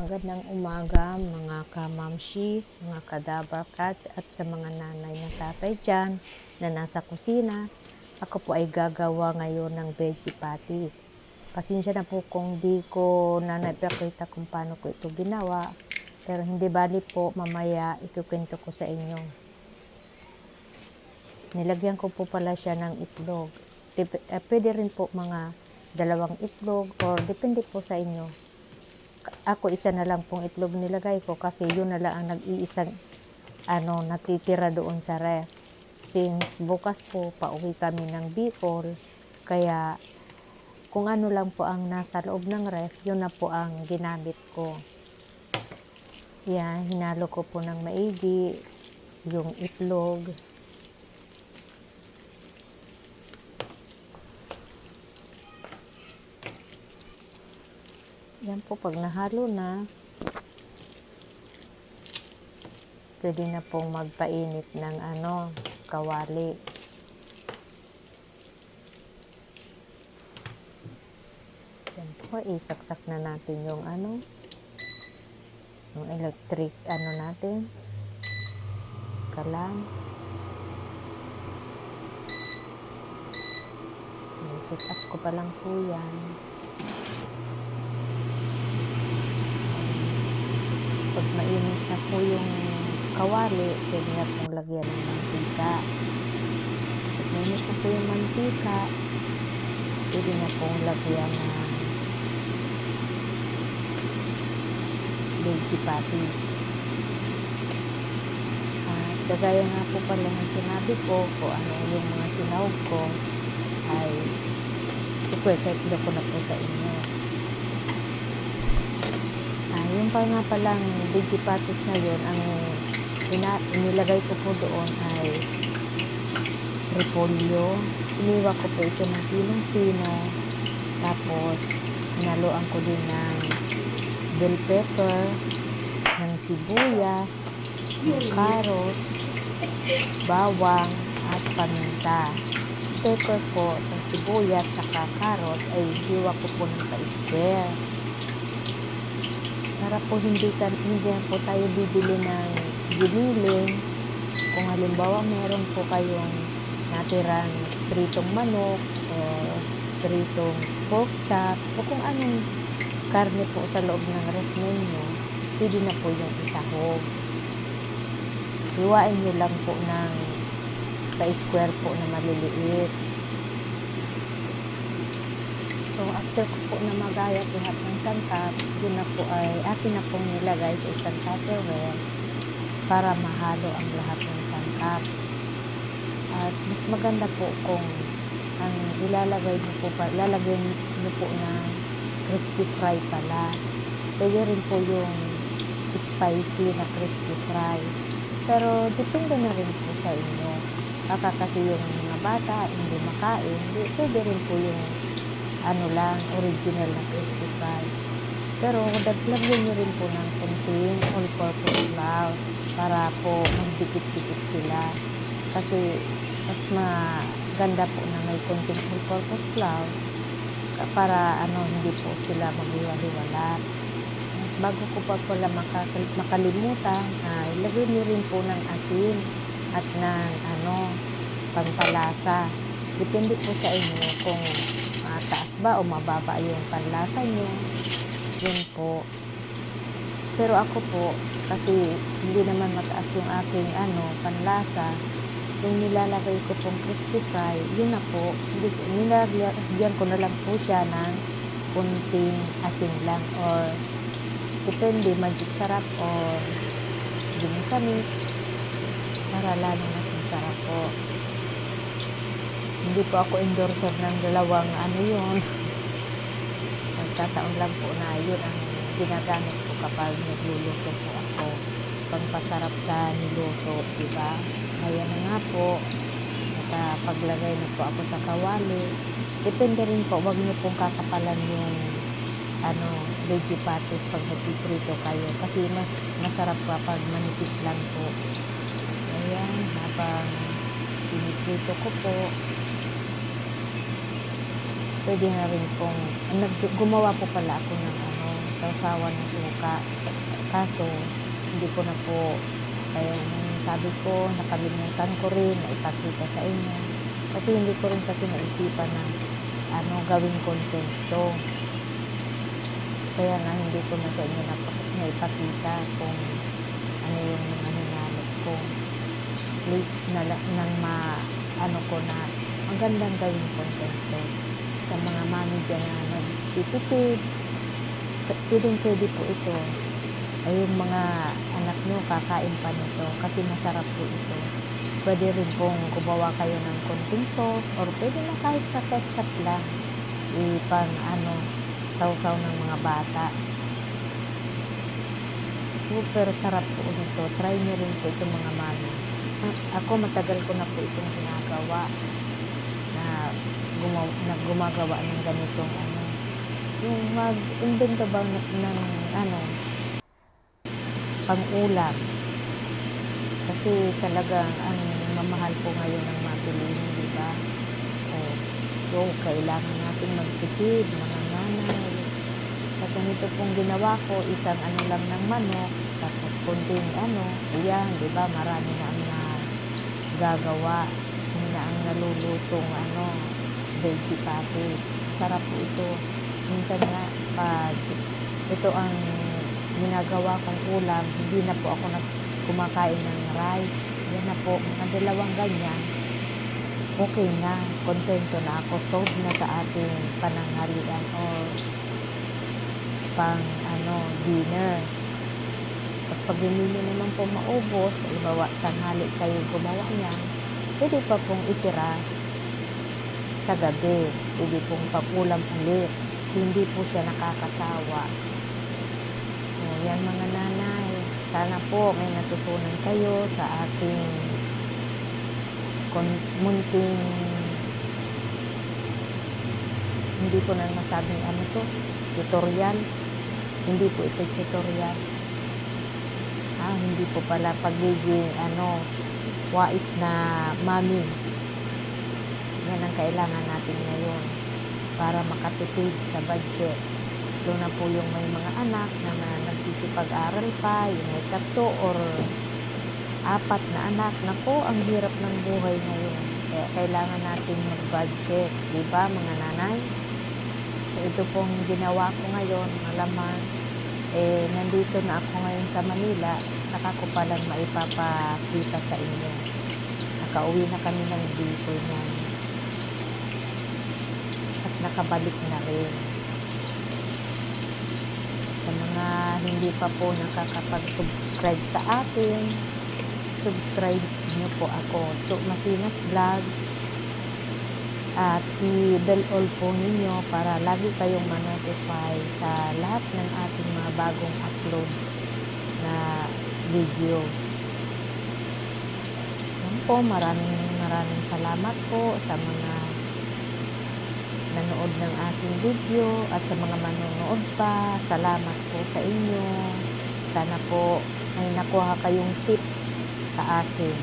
Magandang umaga mga kamamshi, mga kadabar cats at sa mga nanay na tatay dyan na nasa kusina. Ako po ay gagawa ngayon ng veggie patties. Pasensya na po kung di ko na napakita kung paano ko ito ginawa. Pero hindi bali po mamaya ikukwento ko sa inyo. Nilagyan ko po pala siya ng itlog. Eh, pwede rin po mga dalawang itlog or depende po sa inyo ako isa na lang pong itlog nilagay ko kasi yun na lang ang nag-iisang ano, natitira doon sa ref. Since bukas po, pauwi kami ng Bicol, kaya kung ano lang po ang nasa loob ng ref, yun na po ang ginamit ko. Yan, hinalo ko po ng maigi, yung itlog, Yan po, pag nahalo na, pwede na pong magpainit ng ano, kawali. Yan po, isaksak na natin yung ano, yung electric ano natin, kalan. Sinisit up ko pa lang po yan. Pag mainit na po yung kawali, pwede na pong lagyan ng mantika. Pag mainit na po yung mantika, pwede na pong lagyan ng veggie patties. At kagaya nga po pala ng sinabi ko, kung ano yung mga sinawag ko, ay ikwekekdo ko na po sa inyo. Ah, yung pa nga palang veggie patties na yun, ang ina, inilagay ko po doon ay repolyo. Iniwa ko po ito ng pilong-pino. Tapos, hinaluan ko din ng bell pepper, ng sibuyas, ng carrot, bawang, at paminta. Pepper po, ng sibuyas, saka carrot, ay hiwa ko po ng pa-square para po hindi, ka, hindi po tayo bibili ng giniling. Kung halimbawa meron po kayong natirang pritong manok o pritong pork chop o kung anong karne po sa loob ng ref ninyo, pwede na po yung isahog. Hiwain nyo lang po ng sa square po na maliliit. So, after ko po na magayat lahat ng sangkap, yun na po ay akin na pong nilagay sa isang tupperware para mahalo ang lahat ng sangkap. At mas maganda po kung ang ilalagay niyo po lalagay niyo po ng crispy fry pala. Pwede rin po yung spicy na crispy fry. Pero depende na rin po sa inyo. Baka kasi yung mga bata hindi makain, pwede rin po yung ano lang, original na crispy fry. Pero daglagyan nyo rin po ng konting all-purpose flour para po magdikit-dikit sila. Kasi mas maganda po na may konting all-purpose flour para ano hindi po sila maghiwa-hiwala. Bago ko pa pala makalimutan, ay lagyan nyo rin po ng asin at ng ano, pampalasa. Depende po sa inyo kung ba o mababa yung panlasa nyo. Yun po. Pero ako po, kasi hindi naman mataas yung aking ano, panlasa, yung nilalagay ko pong crispy fry, yun na po. Nilagyan ko na lang po siya ng kunting asin lang or depende, magic sarap or ginisamit para lalo na sarap po. Hindi po ako endorser ng dalawang ano yun. Nagkataon lang po na yun ang ginagamit ko kapag nagluluto po ako. Pangpasarap sa niluto, di ba? Kaya na nga po, nakapaglagay na po ako sa kawali. Depende rin po, wag niyo pong kakapalan yung ano, veggie patties pag nagpiprito kayo. Kasi mas masarap pa pag manipis lang po. Ayan, habang piniprito ko po, pwede na rin pong, nag, gumawa po pala ako ng ano, sausawan ng suka. Kaso, hindi ko na po, kaya sabi ko, nakalimutan ko rin na ipakita sa inyo. Kasi hindi ko rin kasi naisipan na ano, gawing content to. Kaya nga, hindi ko na sa inyo naipakita kung ano yung mga hinanap ko. Late na, nang ma, ano ko na, ang gandang gawing content to. Sa mga dyan na nagtitipid, pwedeng pwede po ito. Ay yung mga anak nyo kakain pa nito kasi masarap po ito. Pwede rin pong gumawa kayo ng konting sauce or pwede na kahit sa ketchup lang. Ipang ano, sausaw ng mga bata. Super sarap po nito. Try nyo rin po ito mga mami. Ako matagal ko na po itong ginagawa na, gumawa, na ng ganitong ano. Yung mag-invento ba ng, ng ano, pang-ulam. Kasi talagang ang mamahal po ngayon ng mga bilihin, di ba? O, so, kailangan natin magtipid, mga nanay. Sa ganito pong ginawa ko, isang ano lang ng manok, tapos kunting ano, yan, di ba? Marami na ang. Hindi na ang nalulutong ano, veggie patty. Sarap po ito. Minsan nga, pag ito ang ginagawa kong ulam, hindi na po ako kumakain ng rice. Yan na po, mga dalawang ganyan. Okay na, kontento na ako. Solved na sa ating pananghalian or pang ano, dinner. Tapos pag hindi naman po maubos, halimbawa tanghali kayo gumawa niya, pwede pa pong itira sa gabi. Pwede pong papulam ulit. Hindi po siya nakakasawa. O, yan mga nanay. Sana po may natutunan kayo sa ating munting hindi ko na masabing ano to tutorial hindi po ito tutorial ah hindi po pala pagiging ano wais na mami yan ang kailangan natin ngayon para makatipid sa budget doon na po yung may mga anak na, na nagsisipag-aral pa, yung may tatlo or apat na anak. Nako, ang hirap ng buhay ngayon. Kaya kailangan natin mag-budget. Di ba, mga nanay? So, ito pong ginawa ko ngayon, malaman, eh, nandito na ako ngayon sa Manila, saka ko palang maipapakita sa inyo. Nakauwi na kami ng dito niyan. Nakabalik na rin sa mga hindi pa po nakakapag-subscribe sa akin, subscribe niyo po ako. So, Masinas Vlog. At i-bell all po ninyo para lagi kayong ma-notify sa lahat ng ating mga bagong upload na video. Yan po, maraming maraming salamat po sa mga nanood ng aking video at sa mga manonood pa, salamat po sa inyo. Sana po may nakuha kayong tips sa akin.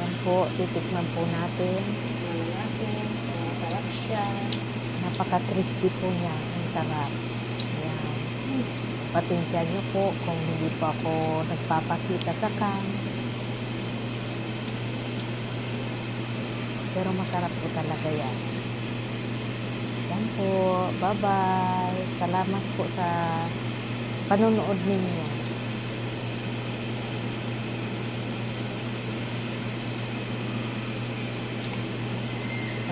Yan po, titikman po natin. Tingnan natin masarap siya. Napaka-crispy po niya. Ang sarap. Yan. Patinsyan niyo po kung hindi po ako nagpapakita sa cam. Pero masarap po talaga yan. Yan po. Bye-bye. Salamat po sa panonood ninyo.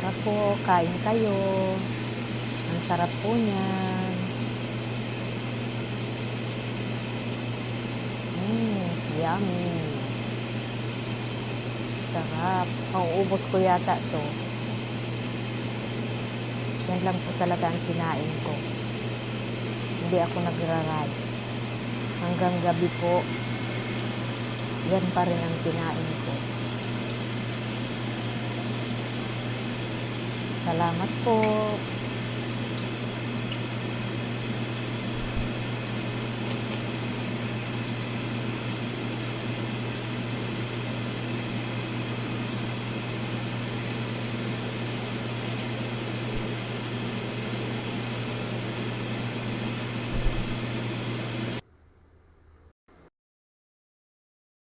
Sarap po. Kain kayo. Ang sarap po niyan. Mmm, yummy. Sarap. Mauubos ko yata to. Yan lang po talaga ang kinain ko. Hindi ako nagra-rice. Hanggang gabi po, yan pa rin ang kinain ko. Salamat po.